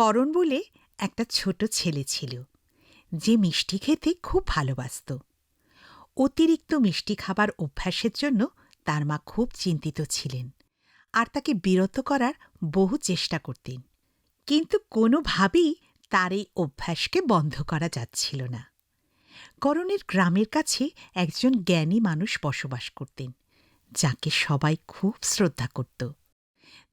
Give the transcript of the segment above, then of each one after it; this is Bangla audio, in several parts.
করণ বলে একটা ছোট ছেলে ছিল, যে মিষ্টি খেতে খুব ভালোবাসত। অতিরিক্ত মিষ্টি খাবার অভ্যাসের জন্য তার মা খুব চিন্তিত ছিলেন আর তাকে বিরত করার বহু চেষ্টা করতেন। কিন্তু কোনোভাবেই তার এই অভ্যাসকে বন্ধ করা যাচ্ছিল না। করণের গ্রামের কাছে একজন জ্ঞানী মানুষ বসবাস করতেন, যাকে সবাই খুব শ্রদ্ধা করত।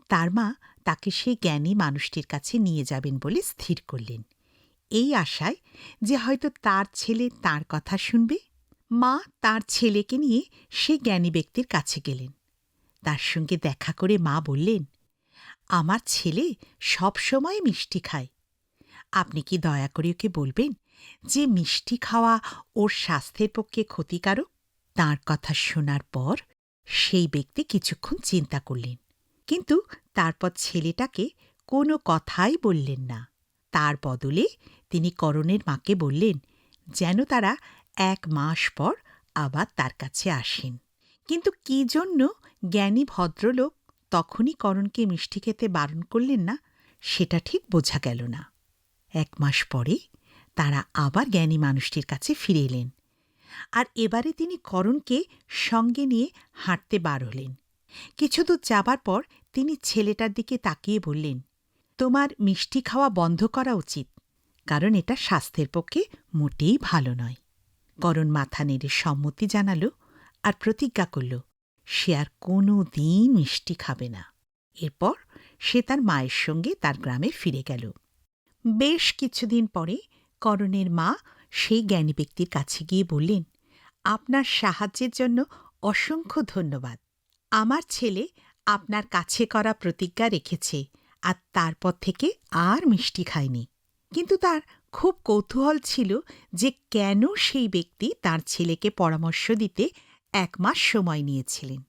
তার মা তাকে সেই জ্ঞানী মানুষটির কাছে নিয়ে যাবেন বলে স্থির করলেন। এই আশায় যে হয়তো তার ছেলে তার কথা শুনবে, মা তার ছেলেকে নিয়ে সে জ্ঞানী ব্যক্তির কাছে গেলেন। তার সঙ্গে দেখা করে মা বললেন, আমার ছেলে সব সময় মিষ্টি খায়। আপনি কি দয়া করে ওকে বলবেন যে মিষ্টি খাওয়া ওর স্বাস্থ্যের পক্ষে ক্ষতিকারক? তার কথা শোনার পর সেই ব্যক্তি কিছুক্ষণ চিন্তা করলেন। কিন্তু তারপর ছেলেটাকে কোনো কথাই বললেন না। তার বদলে তিনি করণের মাকে বললেন, যেন তারা এক মাস পর আবার তার কাছে আসেন। কিন্তু কি জন্য জ্ঞানী ভদ্রলোক তখনই করণকে মিষ্টি খেতে বারণ করলেন না, সেটা ঠিক বোঝা গেল না। এক মাস পরে তারা আবার জ্ঞানী মানুষটির কাছে ফিরে এলেন। আর এবারে তিনি করণকে সঙ্গে নিয়ে হাঁটতে বার হলেন। কিছু দূর যাবার পর তিনি ছেলেটার দিকে তাকিয়ে বললেন, তোমার মিষ্টি খাওয়া বন্ধ করা উচিত, কারণ এটা স্বাস্থ্যের পক্ষে মোটেই ভালো নয়। করণ মাথা নেড়ে সম্মতি জানাল আর প্রতিজ্ঞা করল, সে আর কোনো দিন মিষ্টি খাবে না। এরপর সে তার মায়ের সঙ্গে তার গ্রামে ফিরে গেল। বেশ কিছুদিন পরে করণের মা সেই জ্ঞানী ব্যক্তির কাছে গিয়ে বললেন, আপনার সাহায্যের জন্য অসংখ্য ধন্যবাদ। আমার ছেলে আপনার কাছে করা প্রতিজ্ঞা রেখেছে আর তারপর থেকে আর মিষ্টি খায়নি। কিন্তু তার খুব কৌতূহল ছিল যে কেন সেই ব্যক্তি তার ছেলেকে পরামর্শ দিতে এক মাস সময় নিয়েছিলেন।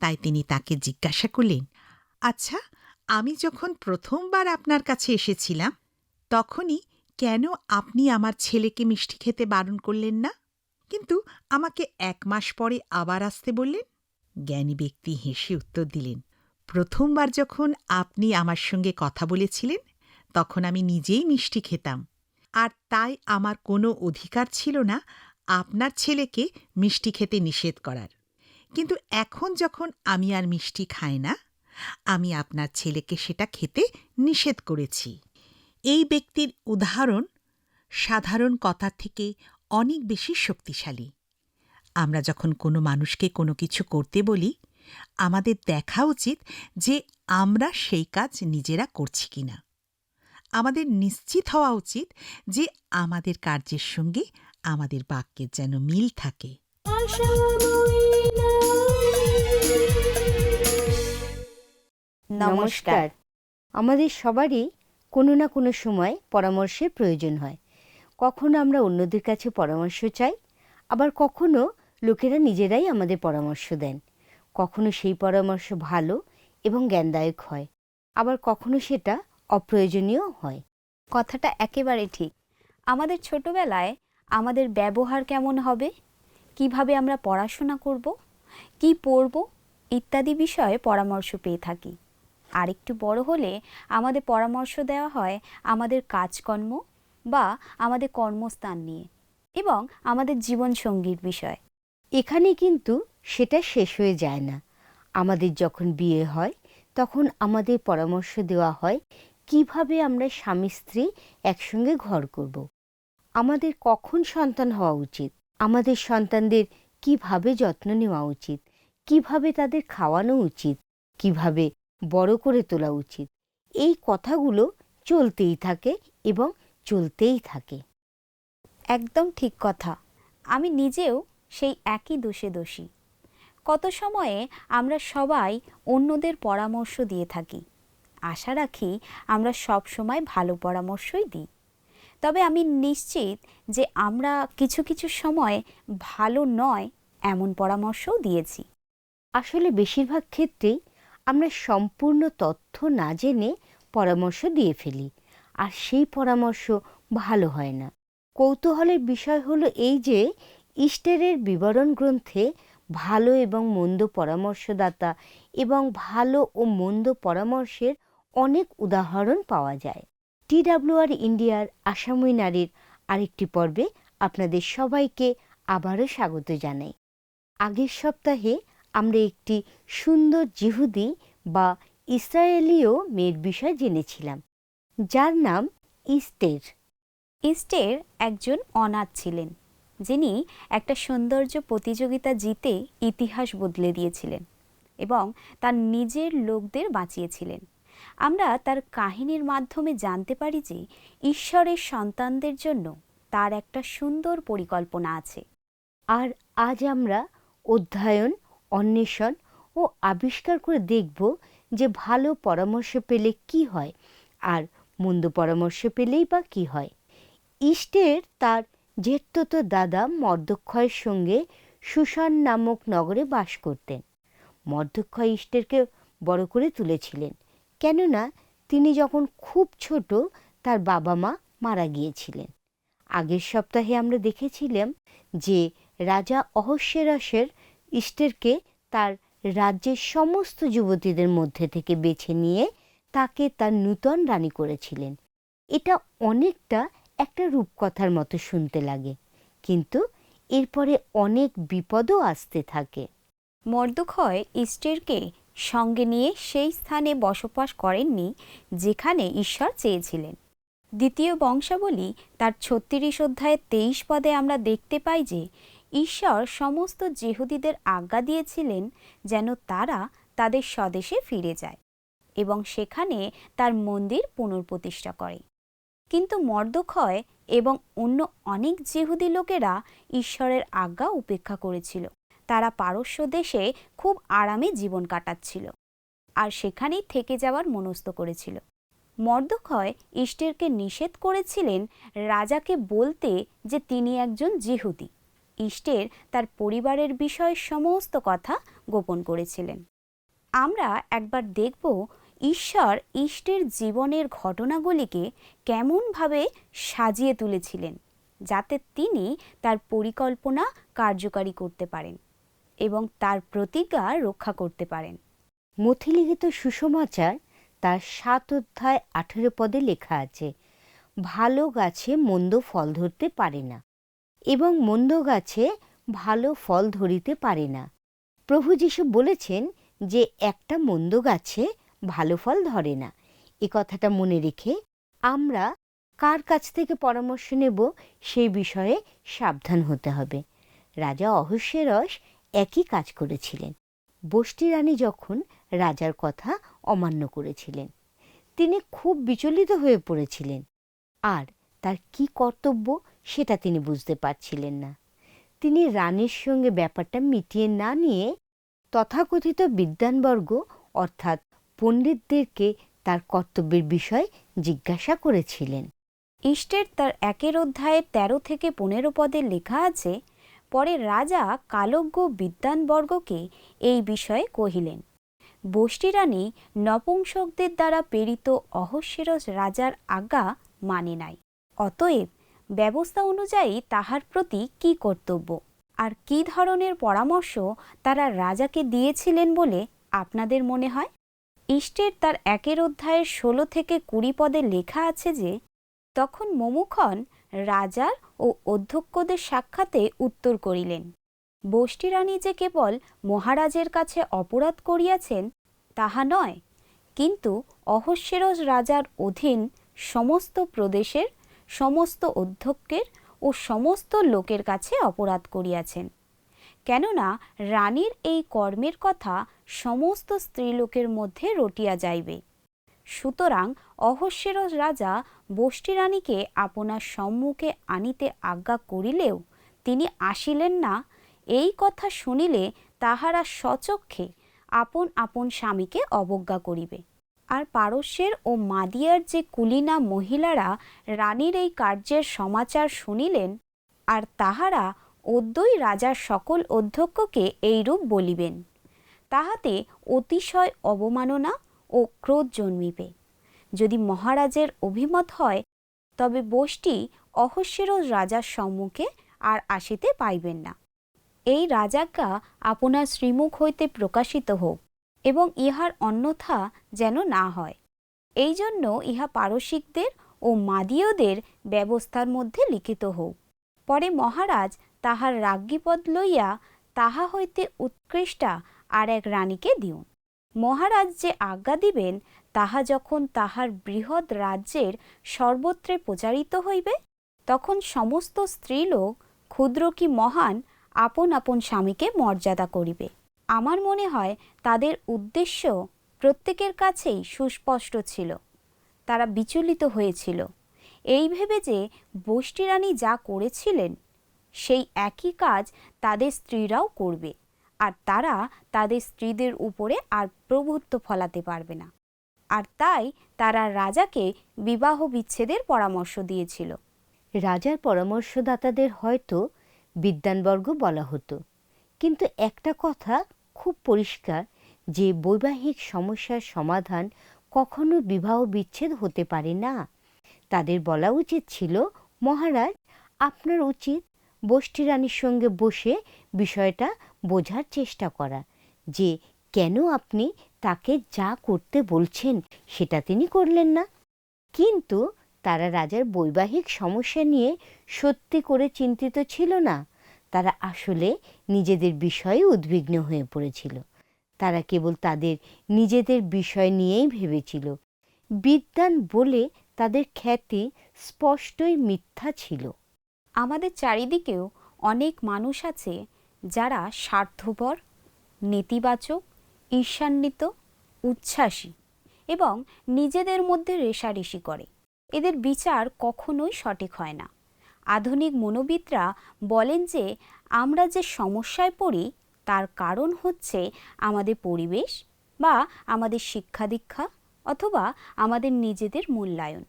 তাই তিনি তাকে জিজ্ঞাসা করলেন আচ্ছা আমি যখন প্রথমবার আপনার কাছে এসেছিলাম, তখনই কেন আপনি আমার ছেলেকে মিষ্টি খেতে বারণ করলেন না? কিন্তু আমাকে এক মাস পরে আবার আসতে বললেন? জ্ঞানী ব্যক্তি হেসে উত্তর দিলেন, প্রথমবার যখন আপনি আমার সঙ্গে কথা বলেছিলেন, তখন আমি নিজেই মিষ্টি খেতাম। আর তাই আমার কোনো অধিকার ছিল না আপনার ছেলেকে মিষ্টি খেতে নিষেধ করার। কিন্তু এখন যখন আমি আর মিষ্টি খাই না, আমি আপনার ছেলেকে সেটা খেতে নিষেধ করেছি। এই ব্যক্তির উদাহরণ সাধারণ কথার থেকে অনেক বেশি শক্তিশালী। আমরা যখন কোনো মানুষকে কোনো কিছু করতে বলি, আমাদের দেখা উচিত যে আমরা সেই কাজ নিজেরা করছি কিনা। আমাদের নিশ্চিত হওয়া উচিত যে আমাদের কার্যের সঙ্গে আমাদের বাক্যের যেন মিল থাকে। নমস্কার। আমাদের সবারই কোনো না কোনো সময় পরামর্শের প্রয়োজন হয়। কখনো আমরা অন্যদের কাছে পরামর্শ চাই, আবার কখনো লোকেরা নিজেরাই আমাদের পরামর্শ দেন। কখনো সেই পরামর্শ ভালো এবং জ্ঞানদায়ক হয়, আবার কখনো সেটা অপ্রয়োজনীয় হয়। কথাটা একেবারে ঠিক। আমাদের ছোটবেলায় আমাদের ব্যবহার কেমন হবে? কীভাবে আমরা পড়াশোনা করব? কি পড়ব? ইত্যাদি বিষয়ে পরামর্শ পেয়ে থাকি। আর একটু বড় হলে আমাদের পরামর্শ দেওয়া হয় আমাদের কাজকর্ম বা আমাদের কর্মস্থান নিয়ে এবং আমাদের জীবনসঙ্গীর বিষয়। এখানে কিন্তু সেটা শেষ হয়ে যায় না। আমাদের যখন বিয়ে হয়, তখন আমাদের পরামর্শ দেওয়া হয়, কীভাবে আমরা স্বামী স্ত্রী একসঙ্গে ঘর করব। আমাদের কখন সন্তান হওয়া উচিত? আমাদের সন্তানদের কীভাবে যত্ন নেওয়া উচিত? কীভাবে তাদের খাওয়ানো উচিত? কীভাবে বড় করে তোলা উচিত? এই কথাগুলো চলতেই থাকে এবং চলতেই থাকে। একদম ঠিক কথা। আমি নিজেও সেই একই দোষে দোষী। কত সময়ে আমরা সবাই অন্যদের পরামর্শ দিয়ে থাকি। আশা রাখি আমরা সব সময় ভালো পরামর্শই দিই। তবে আমি নিশ্চিত যে আমরা কিছু কিছু সময় ভালো নয় এমন পরামর্শও দিয়েছি। আসলে বেশিরভাগ ক্ষেত্রেই আমরা সম্পূর্ণ তথ্য না জেনে পরামর্শ দিয়ে ফেলি, আর সেই পরামর্শ ভালো হয় না। কৌতূহলের বিষয় হলো এই যে ইস্টারের বিবরণ গ্রন্থে ভালো এবং মন্দ পরামর্শদাতা এবং ভালো ও মন্দ পরামর্শের অনেক উদাহরণ পাওয়া যায়। টিডাব্লিউআর ইন্ডিয়ার আসামী নারীর আরেকটি পর্বে আপনাদের সবাইকে আবারও স্বাগত জানাই। আগের সপ্তাহে আমরা একটি সুন্দর জিহুদি বা ইসরায়েলীয় মেয়ের বিষয় জেনেছিলাম, যার নাম ইস্তের। ইস্টের একজন অনাথ ছিলেন। যিনি একটা সৌন্দর্য প্রতিযোগিতা জিতে ইতিহাস বদলে দিয়েছিলেন এবং তার নিজের লোকদের বাঁচিয়েছিলেন। আমরা তার কাহিনীর মাধ্যমে জানতে পারি যে ঈশ্বরের সন্তানদের জন্য তার একটা সুন্দর পরিকল্পনা আছে। আর আজ আমরা অধ্যয়ন, অন্বেষণ ও আবিষ্কার করে দেখব যে ভালো পরামর্শ পেলে কি হয় আর মন্দ পরামর্শ পেলেই বা কি হয়। ইষ্টের তার জেঠত দাদা মর্দক্ষয়ের সঙ্গে সুশান নামক নগরে বাস করতেন। মর্দক্ষয় ইষ্টেরকে বড় করে তুলেছিলেন। কেননা তিনি যখন খুব ছোট, তার বাবা মা মারা গিয়েছিলেন। আগের সপ্তাহে আমরা দেখেছিলাম যে রাজা অহস্যেরসের ইষ্টেরকে তার রাজ্যের সমস্ত যুবতীদের মধ্যে থেকে বেছে নিয়ে তাকে তার নূতন রানী করেছিলেন। এটা অনেকটা একটা রূপকথার মতো শুনতে লাগে। কিন্তু এরপরে অনেক বিপদও আসতে থাকে। মর্দক্ষয় ইস্টেরকে সঙ্গে নিয়ে সেই স্থানে বসবাস করেননি যেখানে ঈশ্বর চেয়েছিলেন। দ্বিতীয় বংশাবলী তার ছত্রিশ অধ্যায়ের তেইশ পদে আমরা দেখতে পাই যে ঈশ্বর সমস্ত জেহুদিদের আজ্ঞা দিয়েছিলেন যেন তারা তাদের স্বদেশে ফিরে যায় এবং সেখানে তার মন্দির পুনর্প্রতিষ্ঠা করে। কিন্তু মর্দক্ষয় এবং অন্য অনেক জেহুদি লোকেরা ঈশ্বরের আজ্ঞা উপেক্ষা করেছিল। তারা পারস্য দেশে খুব আরামে জীবন কাটাচ্ছিল আর সেখানেই থেকে যাওয়ার মনস্থ করেছিল। মর্দক্ষয় ইষ্টেরকে নিষেধ করেছিলেন রাজাকে বলতে যে তিনি একজন জিহুদি। ইষ্টের তার পরিবারের বিষয়ে সমস্ত কথা গোপন করেছিলেন। আমরা একবার দেখব ঈশ্বর ইষ্টের জীবনের ঘটনাগুলিকে কেমনভাবে সাজিয়ে তুলেছিলেন, যাতে তিনি তার পরিকল্পনা কার্যকারী করতে পারেন এবং তার প্রতিজ্ঞা রক্ষা করতে পারেন। মথিলিখিত সুসমাচার তার সাত অধ্যায় আঠেরো পদে লেখা আছে, ভালো গাছে মন্দ ফল ধরতে পারে না এবং মন্দ গাছে ভালো ফল ধরিতে পারে না। প্রভু যিশু বলেছেন যে একটা মন্দ গাছে ভালো ফল ধরে না। এ কথাটা মনে রেখে আমরা কার কাছ থেকে পরামর্শ নেব সেই বিষয়ে সাবধান হতে হবে। রাজা অহস্যেরস একই কাজ করেছিলেন। বষ্টি রানী যখন রাজার কথা অমান্য করেছিলেন, তিনি খুব বিচলিত হয়ে পড়েছিলেন। আর তার কি কর্তব্য সেটা তিনি বুঝতে পারছিলেন না। তিনি রানীর সঙ্গে ব্যাপারটা মিটিয়ে না নিয়ে তথাকথিত বিদ্যানবর্গ অর্থাৎ পণ্ডিতদেরকে তার কর্তব্যের বিষয় জিজ্ঞাসা করেছিলেন। ইষ্টের তার একের অধ্যায়ে তেরো থেকে পনেরো পদে লেখা আছে, পরে রাজা কালজ্ঞ বিদ্বানবর্গকে এই বিষয়ে কহিলেন, বষ্টি রানী নপুংসকদের দ্বারা প্রেরিত অহস্যেরস রাজার আজ্ঞা মানে নাই। অতএব ব্যবস্থা অনুযায়ী তাহার প্রতি কি কর্তব্য? আর কি ধরনের পরামর্শ তারা রাজাকে দিয়েছিলেন বলে আপনাদের মনে হয়? ইষ্টের তার একের অধ্যায়ের ষোলো থেকে কুড়ি পদে লেখা আছে যে, তখন মমুখন রাজার ও অধ্যক্ষদের সাক্ষাতে উত্তর করিলেন, বষ্টি রানী যে কেবল মহারাজের কাছে অপরাধ করিয়াছেন, তাহা নয়, কিন্তু অহস্যেরস রাজার অধীন সমস্ত প্রদেশের, সমস্ত অধ্যক্ষের ও সমস্ত লোকের কাছে অপরাধ করিয়াছেন। কেননা রানীর এই কর্মের কথা সমস্ত স্ত্রীলোকের মধ্যে রটিয়া যাইবে। সুতরাং অহস্যেরস রাজা বষ্টি রানীকে আপনার সম্মুখে আনিতে আজ্ঞা করিলেও তিনি আসিলেন না। এই কথা শুনিলে তাহারা সচক্ষে আপন আপন স্বামীকে অবজ্ঞা করিবে। আর পারস্যের ও মাদিয়ার যে কুলিনা মহিলারা রানীর এই কার্যের সমাচার শুনিলেন, আর তাহারা অদ্যই রাজার সকল অধ্যক্ষকে এইরূপ বলিবেন, তাহাতে অতিশয় অবমাননা ও ক্রোধ জন্মিবে। যদি মহারাজের অভিমত হয়, তবে বষ্টি অহস্যেরও রাজার সম্মুখে আর আসিতে পাইবেন না। এই রাজাজ্ঞা আপনার শ্রীমুখ হইতে প্রকাশিত হোক এবং ইহার অন্যথা যেন না হয়। এই জন্য ইহা পারসিকদের ও মাদীয়দের ব্যবস্থার মধ্যে লিখিত হোক। পরে মহারাজ তাহার রাজ্ঞীপদ লইয়া তাহা হইতে উৎকৃষ্টা আর এক রানীকে দিউন। মহারাজ যে আজ্ঞা দিবেন, তাহা যখন তাহার বৃহৎ রাজ্যের সর্বত্রে প্রচারিত হইবে, তখন সমস্ত স্ত্রীলোক, ক্ষুদ্র কি মহান, আপন আপন স্বামীকে মর্যাদা করিবে। আমার মনে হয় তাদের উদ্দেশ্য প্রত্যেকের কাছেই সুস্পষ্ট ছিল। তারা বিচলিত হয়েছিল। এই ভেবে যে বষ্টিরানী যা করেছিলেন সেই একই কাজ তাদের স্ত্রীরাও করবে, আর তারা তাদের স্ত্রীদের উপরে আর প্রভুত্ব ফলাতে পারবে না। আর তাই তারা রাজাকে বিবাহ বিচ্ছেদের পরামর্শ দিয়েছিল। রাজার পরামর্শদাতাদের হয়তো বিদ্যানবর্গ বলা হতো। কিন্তু একটা কথা খুব পরিষ্কার, যে বৈবাহিক সমস্যার সমাধান কখনো বিবাহ বিচ্ছেদ হতে পারে না। তাদের বলা উচিত ছিল, মহারাজ, আপনার উচিত বষ্টি রানীর সঙ্গে বসে বিষয়টা বোঝার চেষ্টা করা যে কেন আপনি তাকে যা করতে বলছেন সেটা তিনি করলেন না। কিন্তু তারা রাজার বৈবাহিক সমস্যা নিয়ে সত্যি করে চিন্তিত ছিল না। তারা আসলে নিজেদের বিষয়ে উদ্বিগ্ন হয়ে পড়েছিল। তারা কেবল তাদের নিজেদের বিষয় নিয়েই ভেবেছিল। বিদ্যান বলে তাদের খ্যাতি স্পষ্টই মিথ্যা ছিল। আমাদের চারিদিকেও অনেক মানুষ আছে যারা স্বার্থপর, নেতিবাচক, ঈর্ষান্বিত, উচ্ছ্বাসী এবং নিজেদের মধ্যে রেষারেষি করে। এদের বিচার কখনোই সঠিক হয় না। আধুনিক মনোবিদরা বলেন যে, আমরা যে সমস্যায় পড়ি, তার কারণ হচ্ছে আমাদের পরিবেশ বা আমাদের শিক্ষা দীক্ষা অথবা আমাদের নিজেদের মূল্যায়ন।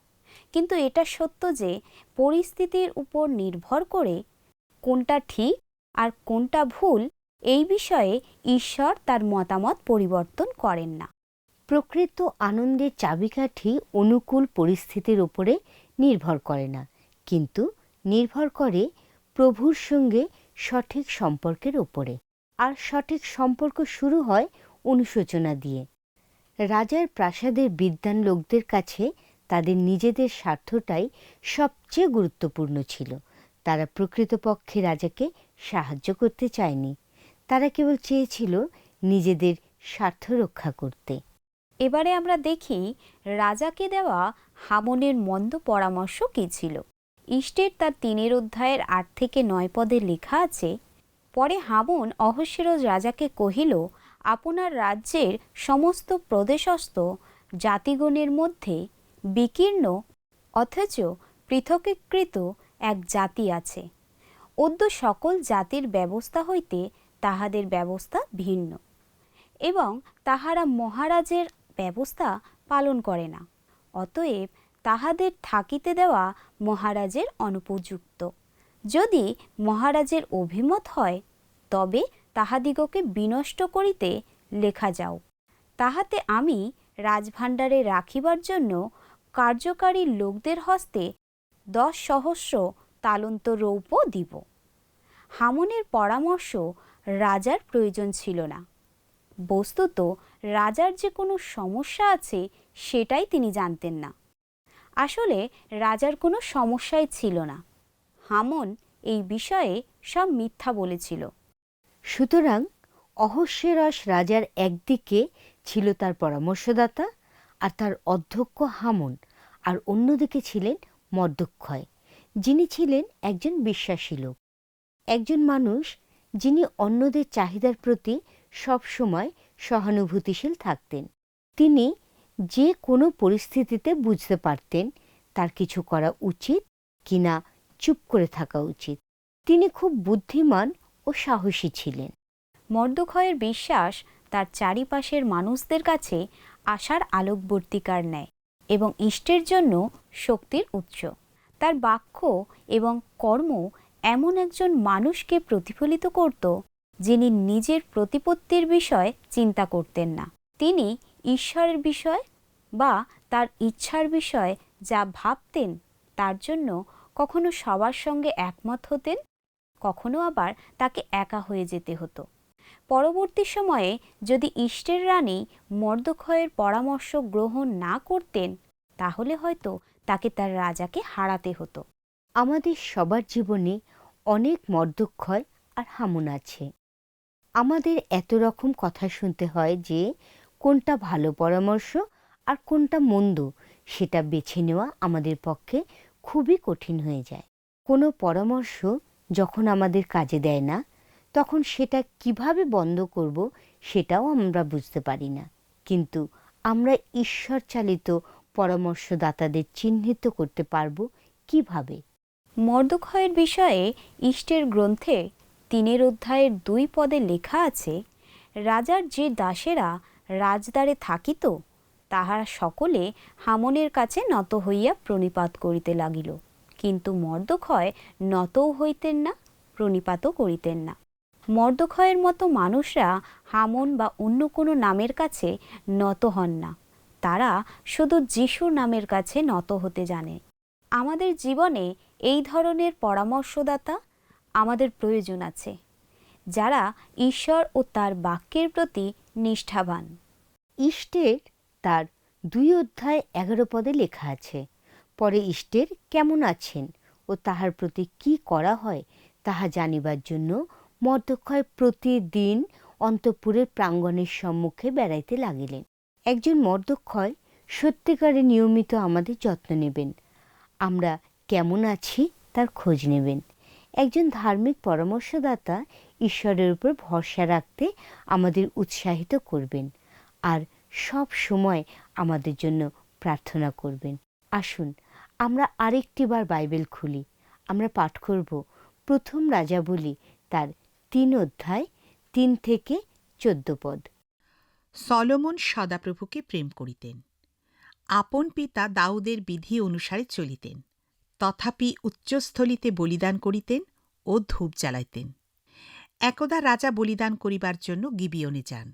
কিন্তু এটা সত্য যে পরিস্থিতির উপর নির্ভর করে কোনটা ঠিক আর কোনটা ভুল এই বিষয়ে ঈশ্বর তার মতামত পরিবর্তন করেন না। প্রকৃত আনন্দের চাবিকাঠি অনুকূল পরিস্থিতির উপরে নির্ভর করে না, কিন্তু নির্ভর করে প্রভুর সঙ্গে সঠিক সম্পর্কের ওপরে আর সঠিক সম্পর্ক শুরু হয় অনুশোচনা দিয়ে। রাজার প্রাসাদের বিদ্যান লোকদের কাছে তাদের নিজেদের স্বার্থটাই সবচেয়ে গুরুত্বপূর্ণ ছিল। তারা প্রকৃতপক্ষে রাজাকে সাহায্য করতে চায়নি। তারা কেবল চেয়েছিল নিজেদের স্বার্থ রক্ষা করতে। এবারে আমরা দেখি রাজাকে দেওয়া হামনের মন্দ পরামর্শ কী ছিল? ইষ্টের তার তিনের অধ্যায়ের আট থেকে নয় পদে লেখা আছে, পরে হামন অহস্যেরজ রাজাকে কহিল, আপনার রাজ্যের সমস্ত প্রদেশস্থ জাতিগণের মধ্যে বিকীর্ণ অথচ পৃথকীকৃত এক জাতি আছে। অদ্য সকল জাতির ব্যবস্থা হইতে তাহাদের ব্যবস্থা ভিন্ন এবং তাহারা মহারাজের ব্যবস্থা পালন করে না। অতএব তাহাদের থাকিতে দেওয়া মহারাজের অনুপযুক্ত। যদি মহারাজের অভিমত হয়, তবে তাহাদিগকে বিনষ্ট করিতে লেখা যাও। তাহাতে আমি রাজভাণ্ডারে রাখিবার জন্য কার্যকারী লোকদের হস্তে দশ সহস্র তালন্ত রৌপ্য দিব। হামনের পরামর্শ রাজার প্রয়োজন ছিল না। বস্তুত রাজার যে কোনো সমস্যা আছে সেটাই তিনি জানতেন না। আসলে রাজার কোনো সমস্যাই ছিল না। হামন এই বিষয়ে সব মিথ্যা বলেছিল। সুতরাং অহস্যেরস রাজার একদিকে ছিল তার পরামর্শদাতা আর তার অধ্যক্ষ হামন। আর অন্যদিকে ছিলেন মর্দক্ষয় যিনি ছিলেন একজন বিশ্বাসী লোক। একজন মানুষ যিনি অন্যদের চাহিদার প্রতি সবসময় সহানুভূতিশীল থাকতেন। তিনি যে কোনো পরিস্থিতিতে বুঝতে পারতেন তার কিছু করা উচিত কিনা চুপ করে থাকা উচিত। তিনি খুব বুদ্ধিমান ও সাহসী ছিলেন। মর্দক্ষয়ের বিশ্বাস তার চারিপাশের মানুষদের কাছে আশার আলোকবর্তিকার ন্যায়। এবং ইষ্টের জন্য শক্তির উৎস। তার বাক্য এবং কর্ম এমন একজন মানুষকে প্রতিফলিত করত, যিনি নিজের প্রতিপত্তির বিষয়ে চিন্তা করতেন না। তিনি ঈশ্বরের বিষয় বা তার ইচ্ছার বিষয়ে যা ভাবতেন, তার জন্য কখনো সবার সঙ্গে একমত হতেন, কখনো আবার তাকে একা হয়ে যেতে হতো। পরবর্তী সময়ে যদি ইষ্টের রানী মর্দক্ষয়ের পরামর্শ গ্রহণ না করতেন, তাহলে হয়তো তাকে তার রাজাকে হারাতে হতো। আমাদের সবার জীবনে অনেক মর্দক্ষয় আর হামুন আছে। আমাদের এত রকম কথা শুনতে হয় যে, কোনটা ভালো পরামর্শ আর কোনটা মন্দ সেটা বেছে নেওয়া আমাদের পক্ষে খুবই কঠিন হয়ে যায়। কোনো পরামর্শ যখন আমাদের কাজে দেয় না তখন সেটা কীভাবে বন্ধ করব সেটাও আমরা বুঝতে পারি না। কিন্তু আমরা ঈশ্বর চালিত পরামর্শদাতাদের চিহ্নিত করতে পারব কীভাবে? মর্দক্ষয়ের বিষয়ে ইষ্টের গ্রন্থে তিনের অধ্যায়ের দুই পদে লেখা আছে, রাজার যে দাসেরা রাজদ্বারে থাকিত, তাহারা সকলে হামনের কাছে নত হইয়া প্রণিপাত করিতে লাগিল। কিন্তু মর্দক্ষয় নতও হইতেন না, প্রণিপাতও করিতেন না। মর্দক্ষয়ের মতো মানুষরা হামন বা অন্য কোনো নামের কাছে নত হন না। তারা শুধু যিশুর নামের কাছে নত হতে জানে। আমাদের জীবনে এই ধরনের পরামর্শদাতা আমাদের প্রয়োজন আছে, যারা ঈশ্বর ও তার বাক্যের প্রতি নিষ্ঠাবান। ইষ্টের তার দুই অধ্যায় এগারো পদে লেখা আছে, পরে ইষ্টের কেমন আছেন ও তাহার প্রতি কি করা হয় তাহা জানিবার জন্য মর্দক্ষয় প্রতিদিন অন্তঃপুরের প্রাঙ্গণের সম্মুখে বেড়াইতে লাগিলেন। একজন মর্দক্ষয় সত্যিকারে নিয়মিত আমাদের যত্ন নেবেন। আমরা কেমন আছি তার খোঁজ নেবেন। একজন ধার্মিক পরামর্শদাতা ঈশ্বরের উপর ভরসা রাখতে আমাদের উৎসাহিত করবেন আর সব সময় আমাদের জন্য প্রার্থনা করবেন। আসুন, আমরা আরেকটিবার বাইবেল খুলি। আমরা পাঠ করব। প্রথম রাজা বলি তার তিন অধ্যায়, তিন থেকে চোদ্দ পদ। সলোমন সদাপ্রভুকে প্রেম করিতেন। আপন পিতা দাউদের বিধি অনুসারে চলিতেন। তথাপি উচ্চস্থলিতে বলিদান করিতেন ও ধূপ জ্বালাইতেন। একদা রাজা বলিদান করিবার জন্য গিবিয়নে যান,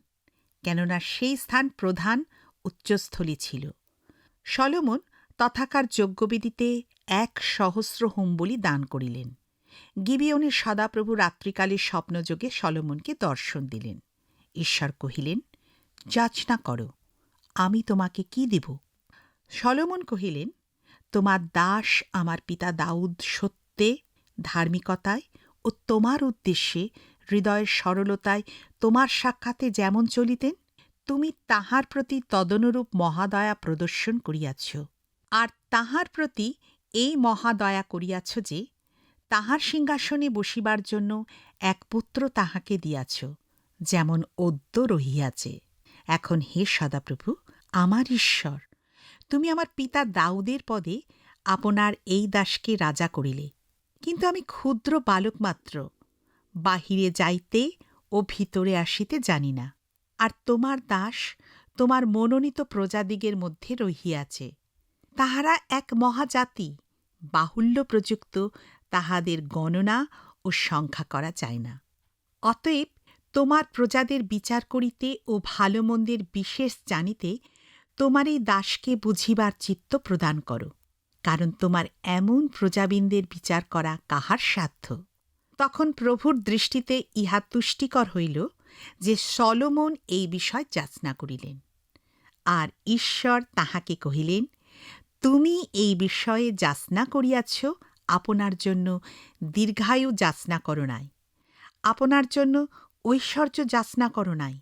কেননা সেই স্থান প্রধান উচ্চস্থলী ছিল। সলোমন তথাকার যজ্ঞবেদিতে এক সহস্র হোমবলি দান করিলেন। গিবিয়নের সদাপ্রভু রাত্রিকালে স্বপ্নযোগে সলোমনকে দর্শন দিলেন। ঈশ্বর কহিলেন, যাচনা করো, আমি তোমাকে কি দেব? সলোমন কহিলেন, তোমার দাস আমার পিতা দাউদ সত্যে, ধার্মিকতায় ও তোমার উদ্দেশ্যে, হৃদয়ের সরলতায় তোমার সাক্ষাতে যেমন চলিতেন, তুমি তাহার প্রতি তদনুরূপ মহাদয়া প্রদর্শন করিয়াছ। আর তাহার প্রতি এই মহাদয়া করিয়াছ যে তাহার সিংহাসনে বসিবার জন্য এক পুত্র তাহাকে দিয়াছ, যেমন অদ্য রহিয়াছে। এখন হে সদাপ্রভু, আমার ঈশ্বর, তুমি আমার পিতা দাউদের পদে আপনার এই দাসকে রাজা করিলে। কিন্তু আমি ক্ষুদ্র বালক মাত্র, বাহিরে যাইতে ও ভিতরে আসিতে জানি না। আর তোমার দাস তোমার মনোনীত প্রজাদিগের মধ্যে রহিয়াছে। তাহারা এক মহাজাতি, বাহুল্য প্রযুক্ত তাহাদের গণনা ও সংখ্যা করা যায় না। অতএব তোমার প্রজাদের বিচার করিতে ও ভালো মন্দের বিশেষ জানিতে তোমার এই দাসকে বুঝিবার চিত্ত প্রদান করো, কারণ তোমার এমন প্রজাবিন্দের বিচার করা কাহার সাধ্য। তখন প্রভুর দৃষ্টিতে ইহা তুষ্টিকর হইল যে সলোমন এই বিষয় যাচনা করিলেন। আর ঈশ্বর তাহাকে কহিলেন, তুমি এই বিষয়ে যাচনা করিয়াছ আপনার জন্য দীর্ঘায়ু যাচনা করো নাই। আপনার জন্য ঐশ্বর্য যাচনা করো নাই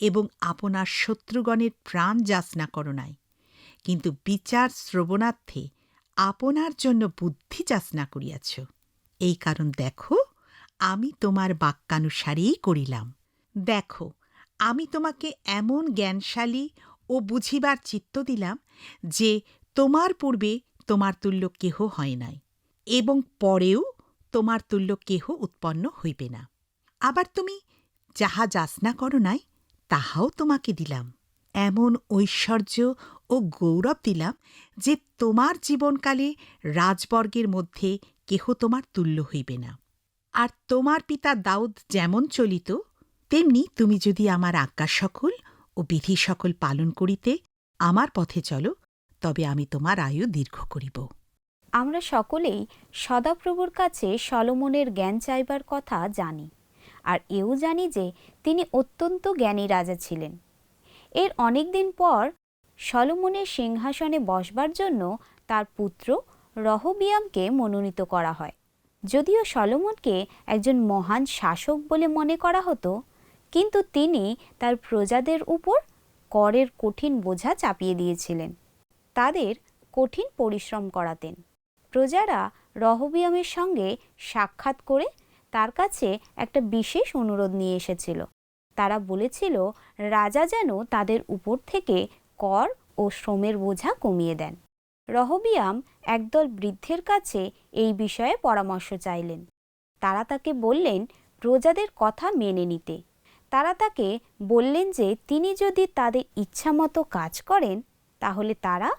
এবং আপনার শত্রুগণের প্রাণ যাচনা করো নাই। কিন্তু বিচার শ্রবণার্থে আপনার জন্য বুদ্ধি যাচনা করিয়াছ। এই কারণ দেখো, আমি তোমার বাক্যানুসারেই করিলাম। দেখো, আমি তোমাকে এমন জ্ঞানশালী ও বুঝিবার চিত্ত দিলাম যে তোমার পূর্বে তোমার তুল্য কেহ হয় নাই। এবং পরেও তোমার তুল্য কেহ উৎপন্ন হইবে না। আবার তুমি যাহা যাচনা করো নাই, তাহাও তোমাকে দিলাম। এমন ঐশ্বর্য ও গৌরব দিলাম যে তোমার জীবনকালে রাজবর্গের মধ্যে কেহ তোমার তুল্য হইবে না। আর তোমার পিতা দাউদ যেমন চলিত, তেমনি তুমি যদি আমার আজ্ঞা সকল ও বিধি সকল পালন করিতে আমার পথে চলো, তবে আমি তোমার আয়ু দীর্ঘ করিব। আমরা সকলেই সদাপ্রভুর কাছে সলমনের জ্ঞান চাইবার কথা জানি, আর এও জানি যে তিনি অত্যন্ত জ্ঞানী রাজা ছিলেন। এর অনেক দিন পর সলমনের সিংহাসনে বসবার জন্য তার পুত্র রহবিয়ামকে মনোনীত করা হয়। যদিও সলমনকে একজন মহান শাসক বলে মনে করা হতো, কিন্তু তিনি তার প্রজাদের উপর করের কঠিন বোঝা চাপিয়ে দিয়েছিলেন। তাদের কঠিন পরিশ্রম করাতেন। প্রজারা রহবিয়ামের সঙ্গে সাক্ষাৎ করে তার কাছে একটা বিশেষ অনুরোধ নিয়ে এসেছিল। তারা বলেছিল, রাজা যেন তাদের উপর থেকে কর ও শ্রমের বোঝা কমিয়ে দেন। রহবিয়াম একদল বৃদ্ধের কাছে এই বিষয়ে পরামর্শ চাইলেন। তারা তাকে বললেন, প্রজাদের কথা মেনে নিতে। তারা তাকে বললেন যে, তিনি যদি তাদের ইচ্ছামতো কাজ করেন, তাহলে তারা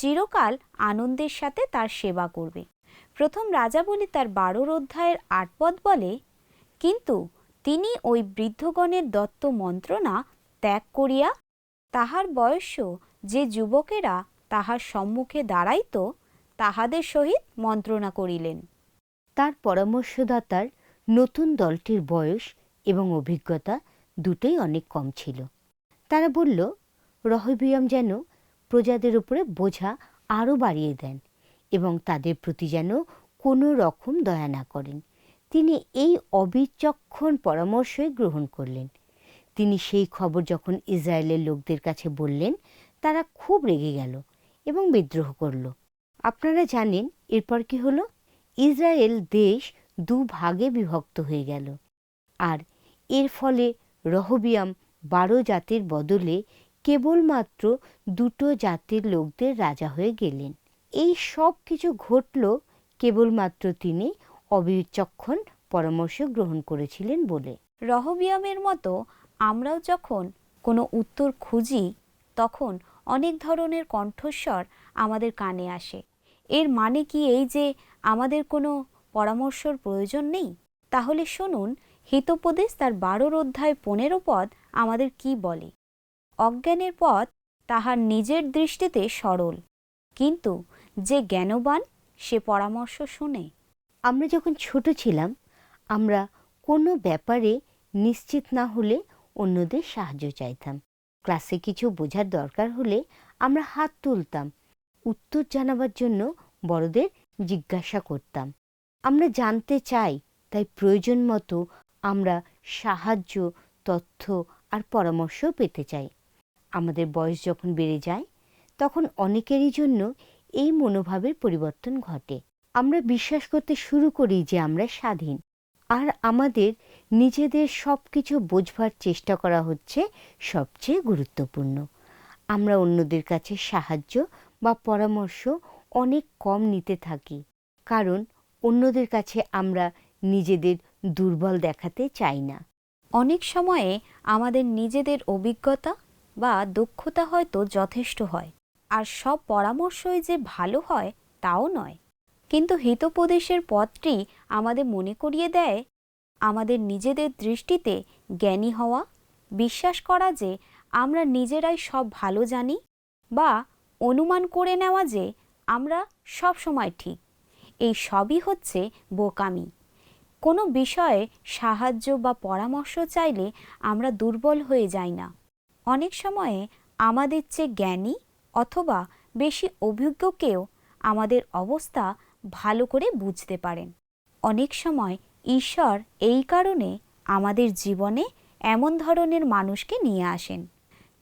চিরকাল আনন্দের সাথে তার সেবা করবে। প্রথম রাজাবলী তার বারোর অধ্যায়ের আট পদ বলে, কিন্তু তিনি ওই বৃদ্ধগণের দত্ত মন্ত্রণা ত্যাগ করিয়া তাহার বয়স্য যে যুবকেরা তাহার সম্মুখে দাঁড়াইত, তাহাদের সহিত মন্ত্রণা করিলেন। তার পরামর্শদাতার নতুন দলটির বয়স এবং অভিজ্ঞতা দুটোই অনেক কম ছিল। তারা বলল, রহবিয়াম যেন প্রজাদের উপরে বোঝা আরও বাড়িয়ে দেন এবং তাদের প্রতি যেন কোনো রকম দয়া না করেন। তিনি এই অবিচক্ষণ পরামর্শই গ্রহণ করলেন। তিনি সেই খবর যখন ইসরায়েলের লোকদের কাছে বললেন, তারা খুব রেগে গেল এবং বিদ্রোহ করল। আপনারা জানেন এরপর কি হলো? ইসরায়েল দেশ দু ভাগে বিভক্ত হয়ে গেল। আর এর ফলে রহবিয়াম বারো জাতির বদলে কেবলমাত্র দুটো জাতির লোকদের রাজা হয়ে গেলেন। এই সব কিছু ঘটল কেবলমাত্র তিনি অবিচক্ষণ পরামর্শ গ্রহণ করেছিলেন বলে। রহবিয়ামের মতো আমরাও যখন কোনো উত্তর খুঁজি, তখন অনেক ধরনের কণ্ঠস্বর আমাদের কানে আসে। এর মানে কি এই যে আমাদের কোনো পরামর্শর প্রয়োজন নেই? তাহলে শুনুন, হিতোপদেশ তার বারোর অধ্যায় পনেরো পদ আমাদের কি বলে? অজ্ঞানের পথ তাহার নিজের দৃষ্টিতে সরল। কিন্তু যে জ্ঞানবান, সে পরামর্শ শুনে। আমরা যখন ছোট ছিলাম, আমরা কোনো ব্যাপারে নিশ্চিত না হলে অন্যদের সাহায্য চাইতাম। ক্লাসে কিছু বোঝার দরকার হলে আমরা হাত তুলতাম, উত্তর জানাবার জন্য বড়দের জিজ্ঞাসা করতাম। আমরা জানতে চাই, তাই প্রয়োজন মতো আমরা সাহায্য, তথ্য আর পরামর্শ পেতে চাই। আমাদের বয়স যখন বেড়ে যায়, তখন অনেকেরই জন্য এই মনোভাবের পরিবর্তন ঘটে। আমরা বিশ্বাস করতে শুরু করি যে আমরা স্বাধীন। আর আমাদের নিজেদের সব কিছু বোঝবার চেষ্টা করা হচ্ছে সবচেয়ে গুরুত্বপূর্ণ। আমরা অন্যদের কাছে সাহায্য বা পরামর্শ অনেক কম নিতে থাকি। কারণ অন্যদের কাছে আমরা নিজেদের দুর্বল দেখাতে চাই না। অনেক সময়ে আমাদের নিজেদের অভিজ্ঞতা বা দক্ষতা হয়তো যথেষ্ট হয়। আর সব পরামর্শই যে ভালো হয়, তাও নয়। কিন্তু হিতোপদেশের পথটি আমাদের মনে করিয়ে দেয়, আমাদের নিজেদের দৃষ্টিতে জ্ঞানী হওয়া, বিশ্বাস করা যে আমরা নিজেরাই সব ভালো জানি বা অনুমান করে নেওয়া যে আমরা সব সময় ঠিক। এই সবই হচ্ছে বোকামি। কোনো বিষয়ে সাহায্য বা পরামর্শ চাইলে আমরা দুর্বল হয়ে যাই না। অনেক সময়ে আমাদের চেয়ে জ্ঞানী অথবা বেশি অভিজ্ঞ কেউ আমাদের অবস্থা ভালো করে বুঝতে পারেন। অনেক সময় ঈশ্বর এই কারণে আমাদের জীবনে এমন ধরনের মানুষকে নিয়ে আসেন,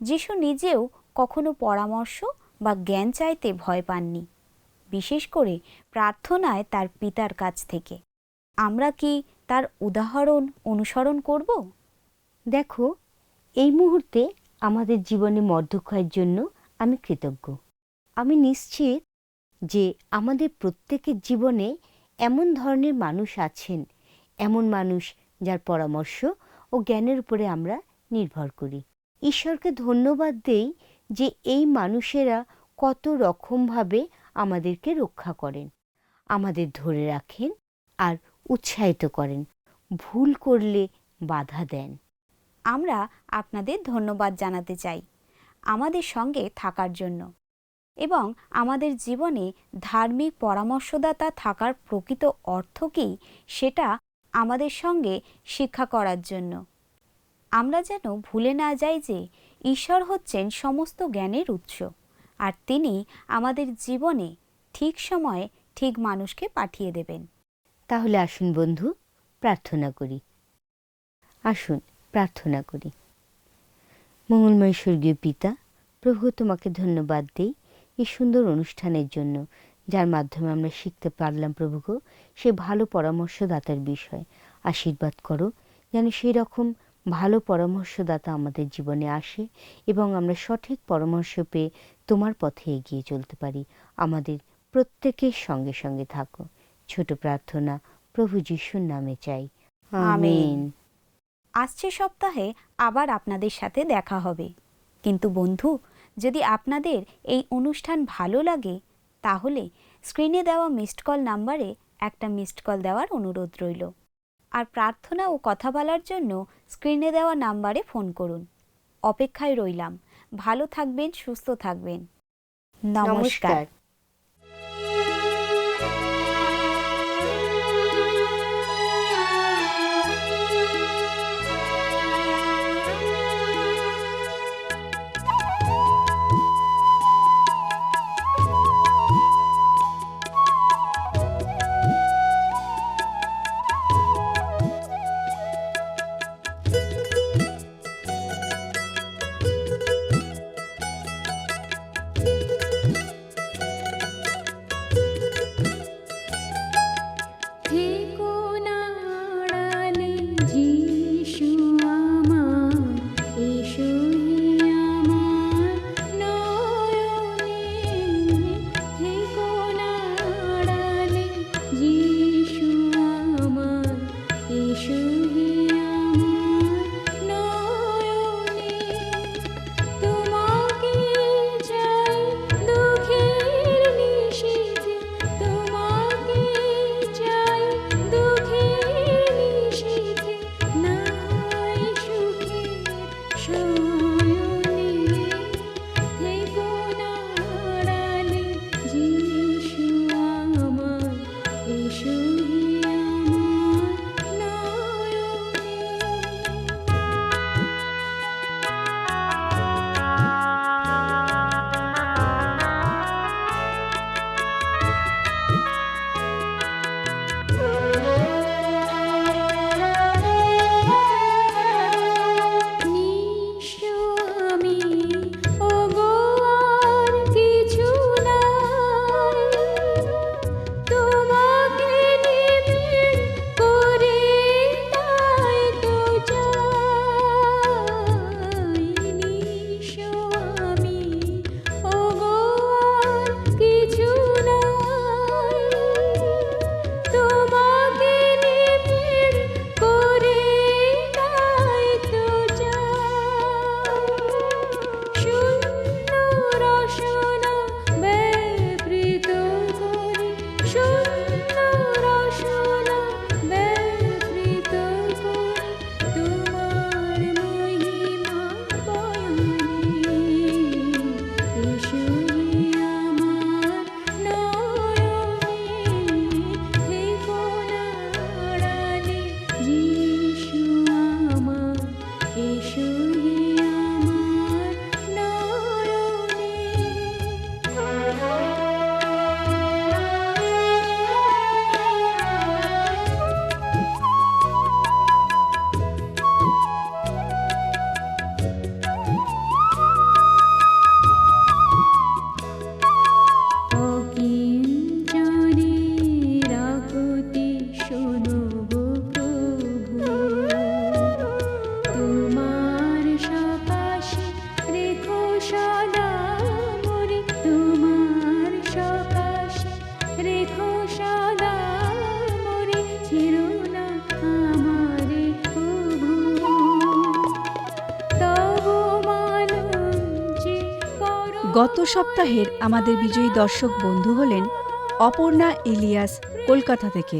যিশু নিজেও কখনো পরামর্শ বা জ্ঞান চাইতে ভয় পাননি, বিশেষ করে প্রার্থনায় তার পিতার কাছ থেকে। আমরা কি তার উদাহরণ অনুসরণ করব? দেখো, এই মুহূর্তে আমাদের জীবনে মধ্যক্ষয়ের জন্য আমি কৃতজ্ঞ। আমি নিশ্চিত যে আমাদের প্রত্যেকের জীবনে এমন ধরনের মানুষ আছেন, এমন মানুষ যার পরামর্শ ও জ্ঞানের উপরে আমরা নির্ভর করি। ঈশ্বরকে ধন্যবাদ দেই যে এই মানুষেরা কত রকমভাবে আমাদেরকে রক্ষা করেন, আমাদের ধরে রাখেন আর উৎসাহিত করেন। ভুল করলে বাধা দেন। আমরা আপনাদের ধন্যবাদ জানাতে চাই আমাদের সঙ্গে থাকার জন্য। এবং আমাদের জীবনে ধার্মিক পরামর্শদাতা থাকার প্রকৃত অর্থ কী সেটা আমাদের সঙ্গে শিক্ষা করার জন্য। আমরা যেন ভুলে না যাই যে ঈশ্বর হচ্ছেন সমস্ত জ্ঞানের উৎস আর তিনি আমাদের জীবনে ঠিক সময়ে ঠিক মানুষকে পাঠিয়ে দেবেন। তাহলে আসুন বন্ধু, প্রার্থনা করি। আসুন। প্রার্থনা করি। মঙ্গলময় স্বর্গীয় পিতা প্রভু তোমাকে ধন্যবাদ দেই এই সুন্দর অনুষ্ঠানের জন্য যার মাধ্যমে আমরা শিখতে পারলাম প্রভুগো সে ভালো পরামর্শদাতার বিষয়। আশীর্বাদ করো যেন সেই রকম ভালো পরামর্শদাতা আমাদের জীবনে আসে এবং আমরা সঠিক পরামর্শ পেয়ে তোমার পথে এগিয়ে চলতে পারি। আমাদের প্রত্যেকের সঙ্গে সঙ্গে থাকো। ছোট প্রার্থনা প্রভু যিশুর নামে চাই। আমেন। আসছে সপ্তাহে আবার আপনাদের সাথে দেখা হবে। কিন্তু বন্ধু, যদি আপনাদের এই অনুষ্ঠান ভালো লাগে, তাহলে স্ক্রিনে দেওয়া মিসড কল নাম্বারে একটা মিসড কল দেওয়ার অনুরোধ রইল। আর প্রার্থনা ও কথা বলার জন্য স্ক্রিনে দেওয়া নাম্বারে ফোন করুন। অপেক্ষায় রইলাম। ভালো থাকবেন, সুস্থ থাকবেন। নমস্কার। সপ্তাহের আমাদের বিজয়ী দর্শক বন্ধু হলেন অপর্ণা ইলিয়াস কলকাতা থেকে।